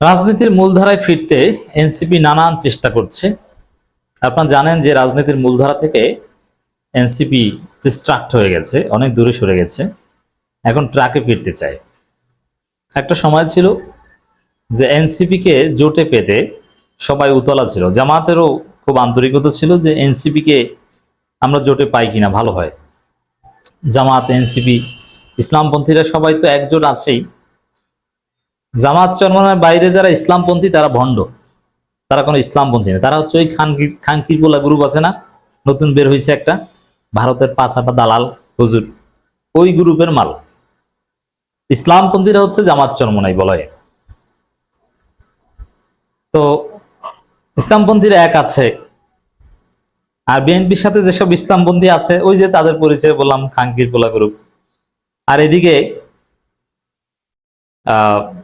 রাজনীতির মূলধারায় ফিরতে এনসিপি নানান চেষ্টা করছে। আপনারা জানেন যে রাজনীতির মূলধারা থেকে এনসিপি ডিস্ট্রাক্ট হয়ে গেছে, অনেক দূরে সরে গেছে। এখন ট্রাকে ফিরতে চায়। একটা সময় ছিল যে এনসিপিকে জোটে পেতে সবাই উতলা ছিল। জামাতেরও খুব আন্তরিকতা ছিল যে এনসিপিকে আমরা জোটে পাই কিনা, ভালো হয়। জামাত, এনসিপি, ইসলামপন্থীরা সবাই তো একজোট আছেই। জামাত চরমনের বাইরে যারা ইসলামপন্থী তারা ভণ্ড। তারা কোনো ইসলামপন্থী না। তারা হচ্ছে ওই খানকি খানকিরপোলা গ্রুপ আছে না? নতুন বের হয়েছে একটা। ভারতের আটা দালাল হুজুর। ওই গ্রুপের মাল। ইসলামপন্থীরা হচ্ছে জামাত চরমনাই বলয় তো ইসলামপন্থীরা এক আছে। আর বিএনপির সাথে যেসব ইসলামপন্থী আছে ওই যে তাদের পরিচয় বললাম খানকির পোলা গ্রুপ। আর এদিকে আহ,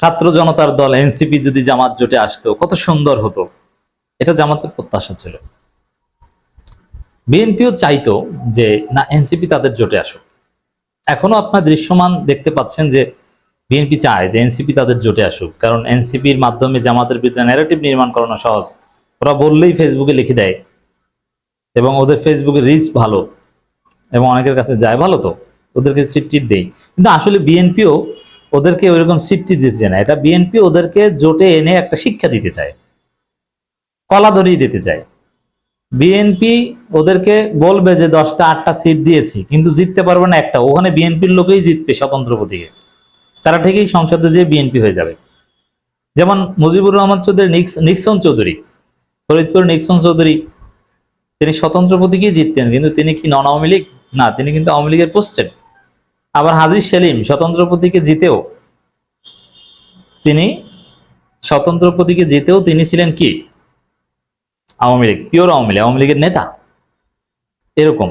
ছাত্র জনতার দল, এনসিপি যদি জামাত জোটে আসতো, কত সুন্দর হতো। এটা জামাতের প্রত্যাশা ছিল। বিএনপিও চাইতো যে, না, এনসিপি তাদের জোটে আসুক। এখনও আপনার দৃশ্যমান দেখতে পাচ্ছেন যে, বিএনপি চায় যে, এনসিপি তাদের জোটে আসুক। কারণ এনসিপির মাধ্যমে জামাতের বিরুদ্ধে ন্যারেটিভ নির্মাণ করানো সহজ। ওরা বললেই ফেসবুকে লিখে দেয়। এবং ওদের ফেসবুকে রিচ ভালো। এবং অনেকের কাছে যায় ভালো তো। ওদেরকে সিট টিট দেয় কিন্তু আসলে বিএনপিও ওদেরকে ওইরকম সিট টিট দিতে চায় না। এটা বিএনপি ওদেরকে জোটে এনে একটা শিক্ষা দিতে চায়। কলা ধরিয়ে দিতে চায়। বিএনপি ওদেরকে বলবে যে দশটা, আটটা সিট দিয়েছি, কিন্তু জিততে পারবে না একটা। ওখানে বিএনপির লোকেই জিতবে স্বতন্ত্র প্রতীকে। তারা ঠিকই সংসদে যেয়ে বিএনপি হয়ে যাবে। যেমন মুজিবুর রহমান চৌধুরী, নিক্স- নিক্সন চৌধুরী, ফরিদপুর নিক্সন চৌধুরী, তিনি স্বতন্ত্র প্রতীকেই জিততেন, কিন্তু তিনি কি নন আওয়ামী লীগ? না, তিনি কিন্তু আওয়ামী লীগের পোস্টেড। আবার হাজির সেলিম স্বতন্ত্র প্রতীকে জিতেও তিনি স্বতন্ত্র প্রতীকে জিতেও তিনি ছিলেন কি? আওয়ামী লীগ পিওর আওয়ামী লীগ, আওয়ামী লীগের নেতা। এরকম।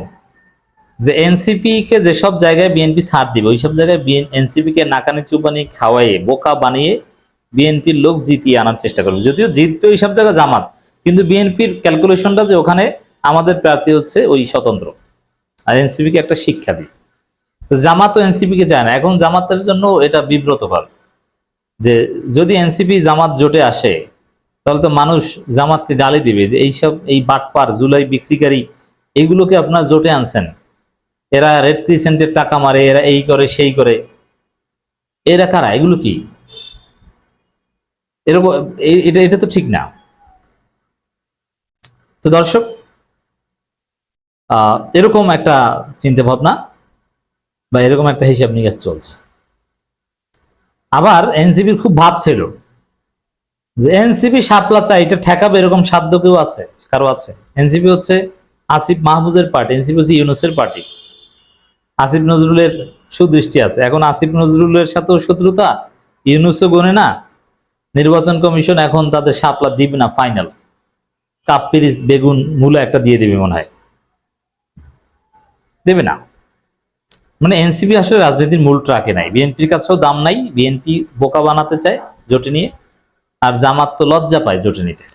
যে এনসিপি কে যেসব জায়গায় বিএনপি ছাড় দিবে ওইসব জায়গায় এনসিপি কে নাকানি চুপানি খাওয়াইয়ে, বোকা বানিয়ে বিএনপির লোক জিতিয়ে আনার চেষ্টা করবে। যদিও জিতবে ওইসব জায়গায় জামাত, কিন্তু বিএনপির ক্যালকুলেশনটা যে ওখানে আমাদের প্রার্থী হচ্ছে ওই স্বতন্ত্র। আর এনসিপি কে একটা শিক্ষা দিই জামাত ও এনসিপি কে যায় না। এখন জামাতের জন্য এটা বিব্রতকর যে যদি এনসিপি জামাত জোটে আসে, তাহলে তো মানুষ জামাতকে গালি দিবে যে এইসব এই বাটপার, জুলাই বিক্রিকারী এইগুলোকে আপনার জোটে আনছেন। এরা রেড ক্রিসেন্টের টাকা মারে, এরা এই করে, সেই করে। এরা কারা? এগুলো কি? এরকম এটা এটা তো ঠিক না। তো দর্শক এরকম একটা চিন্তা ভাবনা বা এরকম একটা হিসাব নিকাশ চলছে। আবার এনসিপির খুব ভাব ছিল যে এনসিপি সাপলা চাই, এটা ঠেকাবে এরকম সাধ্য কেউ আছে, কারও আছে? এনসিপি হচ্ছে আসিফ মাহবুজের পার্টি, এনসিপি হচ্ছে ইউনুসের পার্টি। আসিফ নজরুলের সুদৃষ্টি আছে। এখন আসিফ নজরুলের সাথেও শত্রুতা, ইউনুসও গনে না। নির্বাচন কমিশন এখন তাদের সাপলা দিবে না ফাইনাল কাপ পিরিস বেগুন মূলা একটা দিয়ে দেবে মনে হয়। দেবে না। মানে এনসিপি আসলে রাজনীতির মূল ট্রাকে নাই। বিএনপির কাছেও দাম নাই, বিএনপি বোকা বানাতে চায় জোটে নিয়ে, আর জামাত তো লজ্জা পায় জোটে নিতে।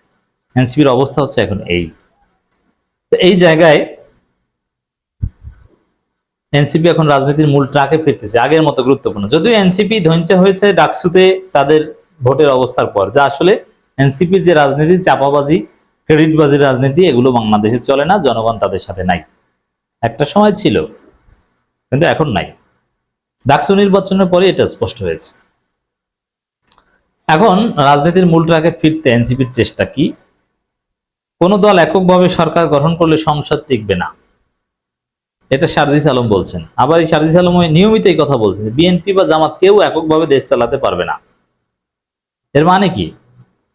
এনসিপির অবস্থা হচ্ছে এখন এই। তো এই জায়গায় এনসিপি এখন রাজনীতির মূল ট্রাকে ফিরতেছে, আগের মতো গুরুত্বপূর্ণ। যদিও এনসিপি ধৈর্য হয়েছে ডাকসুতে তাদের ভোটের অবস্থার পর, যা আসলে এনসিপির যে রাজনীতি, চাপাবাজি, ক্রেডিটবাজির রাজনীতি, এগুলো বাংলাদেশে চলে না, জনগণ তাদের সাথে নাই। একটা সময় ছিল কিন্তু এখন নাই। ডাকসু নির্বাচনের পরে এটা স্পষ্ট হয়েছে। এখন রাজনীতির মূল ট্রাকে ফিরতে এনসিপির চেষ্টা কি? কোন দল এককভাবে সরকার গঠন করলে সংসদ টিকবে না? এটা শারজিস আলম বলছেন। আবার এই শারজিস আলম নিয়মিত এই কথা বলছেন বিএনপি বা জামাত কেউ এককভাবে দেশ চালাতে পারবে না। এর মানে কি?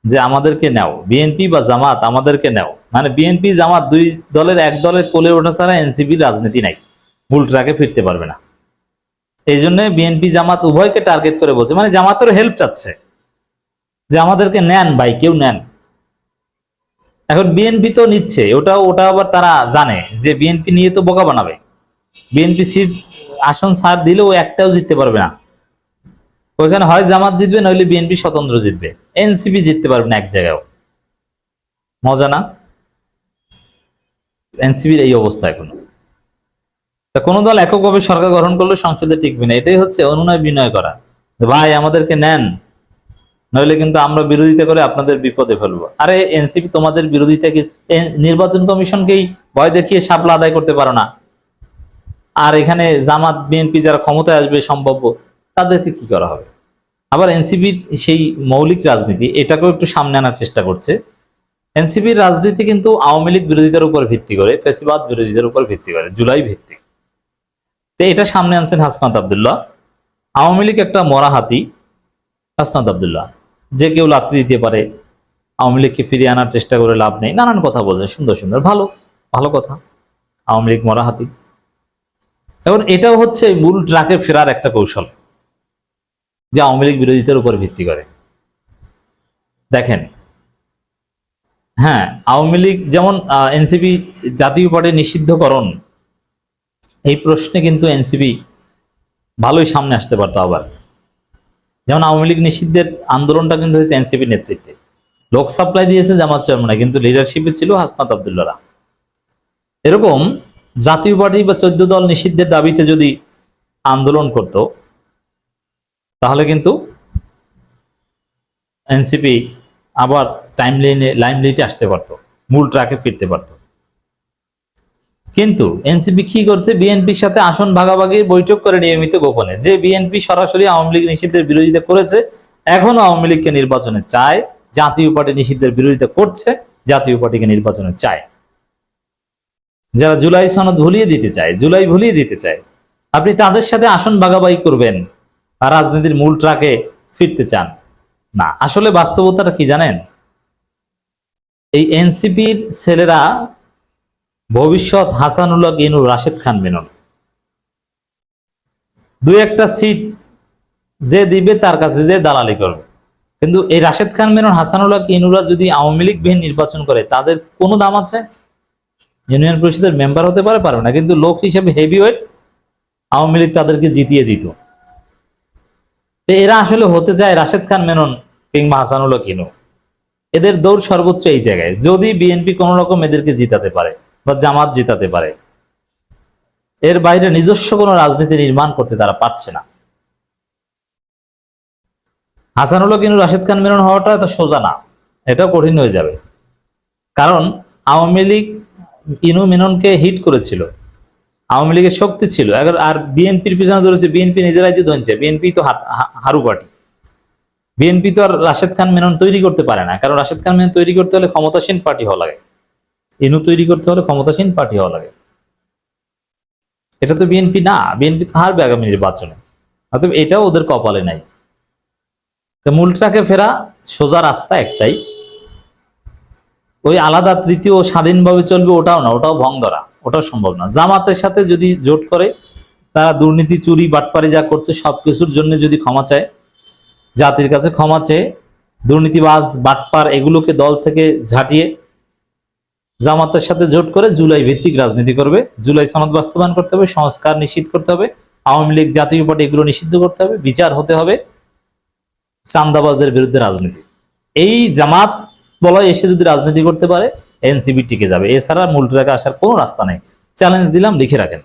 যে আমাদেরকে নেও, বিএনপি বা জামাত আমাদেরকে নেও। মানে বিএনপি জামাত দুই দলের এক দলের কোলে ওঠা ছাড়া এনসিপির রাজনীতি নাই। মূল ট্রাকে ফিরতে পারবে না। এই জন্য বিএনপি জামাত উভয়কে টার্গেট করে বলছে। মানে জামাতেরও হেল্প চাচ্ছে যে আমাদেরকে নেন ভাই, কেউ নেন। এখন বিএনপি তো নিচ্ছে ওটা ওটা আবার তারা জানে যে বিএনপি নিয়ে তো বোকা বানাবে। বিএনপি সিট আসন সার দিলেও একটাও জিততে পারবে না। ওইখানে হয় জামাত জিতবে, নইলে বিএনপি স্বতন্ত্র জিতবে। এনসিপি জিততে পারবে না এক জায়গায়ও মজা না? এনসিপির এই অবস্থা এখনও। তা কোনো দল এককভাবে সরকার গঠন করলে সংসদে টিকবে না, এটাই হচ্ছে অনুনয় বিনয় করা। ভাই, আমাদেরকে নেন, নইলে কিন্তু আমরা বিরোধিতা করে আপনাদের বিপদে ফেলব। আরে, এনসিপি তোমাদের বিরোধিতা কি নির্বাচন কমিশনকেই ভয় দেখিয়ে সাপলা আদায় করতে পারো না। আর এখানে জামাত, বিএনপি যারা ক্ষমতায় আসবে, সম্ভাব্য, তাদেরকে কি করা হবে? আবার এনসিপির সেই মৌলিক রাজনীতি, এটাকেও একটু সামনে আনার চেষ্টা করছে। এনসিপির রাজনীতি কিন্তু আওয়ামী লীগ বিরোধিতার উপর ভিত্তি করে, ফেসিবাদ বিরোধিতার উপর ভিত্তি করে, জুলাই ভিত্তিক। তো এটা সামনে আনছেন হাসনাত আবদুল্লাহ। আওয়ামী লীগ একটা মরা হাতি, হাসনাত আবদুল্লাহ। যে কেউ লাথি দিতে পারে, আওয়ামী লীগকে ফিরিয়ে আনার চেষ্টা করে লাভ নেই। নানান কথা বলছেন, সুন্দর সুন্দর, ভালো ভালো কথা। আওয়ামী লীগ মরা হাতি। এখন এটাও হচ্ছে মূল ট্রাকে ফেরার একটা কৌশল, যে আওয়ামী লীগ বিরোধিতার উপর ভিত্তি করে। দেখেন হ্যাঁ আওয়ামী লীগ যেমন এনসিপি জাতীয় পার্টি নিষিদ্ধকরণ এই প্রশ্নে কিন্তু এনসিপি ভালোই সামনে আসতে পারতো আবার। যেমন আওয়ামী লীগ নিষিদ্ধের আন্দোলনটা কিন্তু হয়েছে এনসিপি নেতৃত্বে। লোক সাপ্লাই দিয়েছে জামাত চরমনা কিন্তু লিডারশিপে ছিল হাসনাত আবদুল্লারা এরকম জাতীয় পার্টি বা চোদ্দ দল নিষিদ্ধের দাবিতে যদি আন্দোলন করত, তাহলে কিন্তু এনসিপি আবার টাইম লাইনে লাইম লাইটে আসতে পারতো, মূল ট্রাকে ফিরতে পারতো। কিন্তু এনসিপি কি করছে? বিএনপির সাথে আসন ভাগাভাগি বৈঠক করে নিয়মিত গোপনে। যে বিএনপি সরাসরি আওয়ামী লীগ নিষিদ্ধের বিরোধিতা করেছে, এখনও আওয়ামী লীগকে নির্বাচনে চায়। জাতীয় পার্টি নিষিদ্ধের বিরোধিতা করছে, জাতীয় পার্টিকে নির্বাচনে চায়। যারা জুলাই সনদ ভুলিয়ে দিতে চায়, জুলাই ভুলিয়ে দিতে চায়, আপনি তাদের সাথে আসন ভাগাভাগি করবেন আর রাজনীতির মূল ট্রাকে ফিরতে চান? না, আসলে বাস্তবতাটা কি জানেন? এই এনসিপির ছেলেরা ভবিষ্যৎ হাসানুল্লাহ ইনুর রাশেদ খান মেনন দুই একটা সিট যে দিবে তার কাছে যে দালালি করবে। কিন্তু এই রাশেদ খান মেনন হাসানুল্লাহ ইনুরা যদি আওয়ামী লীগ বিহীন নির্বাচন করে, তাদের কোনো দাম আছে? ইউনিয়ন পরিষদের মেম্বার হতে পারে, পারবে না। কিন্তু লোক হিসেবে হেভি ওয়েট আওয়ামী লীগ তাদেরকে জিতিয়ে দিত। এরা আসলে হতে চায় রাশেদ খান মেনন কিংবা হাসানুল্লাহ কিনু এদের দৌড় সর্বোচ্চ এই জায়গায়। যদি বিএনপি কোন রকম এদেরকে জিতাতে পারে বা জামাত জিতাতে পারে। এর বাইরে নিজস্ব কোনো রাজনীতি নির্মাণ করতে তারা পারছে না। হাসানুল্লাহ কিনু রাশেদ খান মেনন হওয়াটা এত সোজা না, এটাও কঠিন হয়ে যাবে। কারণ আওয়ামী লীগ ইনু মেননকে হিট করেছিল। আওয়ামী লীগের শক্তি ছিল। আর বিএনপির পিছনে ধরেছে, বিএনপি নিজেরাই তো ধনছে, বিএনপি তো হারু পার্টি বিএনপি তো আর রাশেদ খান মেনন তৈরি করতে পারে না। কারণ রাশেদ খান মেনন তৈরি করতে হলে ক্ষমতাসীন পার্টি হওয়া লাগে। ইনু তৈরি করতে হলে ক্ষমতাসীন পার্টি হওয়া লাগে। এটা তো বিএনপি না বিএনপি তো হারবে আগামী নির্বাচনে। অতএব এটাও ওদের কপালে নাই। তো মূল ট্রাকে ফেরা সোজা রাস্তা একটাই। ওই আলাদা তৃতীয় স্বাধীনভাবে চলবে ওটাও না, ওটাও ভং ধরা ওটাও সম্ভব না। জামাতের সাথে যদি জোট করে, তারা দুর্নীতি, চুরি, বাটপারি যা করছে সবকিছুর জন্য যদি ক্ষমা চায়, জাতির কাছে ক্ষমা চেয়ে দুর্নীতিবাজ, বাটপার এগুলোকে দল থেকে ঝাঁটিয়ে জামাতের সাথে জোট করে জুলাই ভিত্তিক রাজনীতি করবে। জুলাই সনদ বাস্তবায়ন করতে হবে, সংস্কার নিশ্চিত করতে হবে, আওয়ামী লীগ জাতীয় পার্টি এগুলো নিষিদ্ধ করতে হবে, বিচার হতে হবে চান্দাবাজদের বিরুদ্ধে রাজনীতি। এই জামাত বলয় এসে যদি রাজনীতি করতে পারে এনসিবি টিকে যাবে। এছাড়া মূল টাকা আসার কোনো রাস্তা নেই। চ্যালেঞ্জ দিলাম, লিখে রাখেন।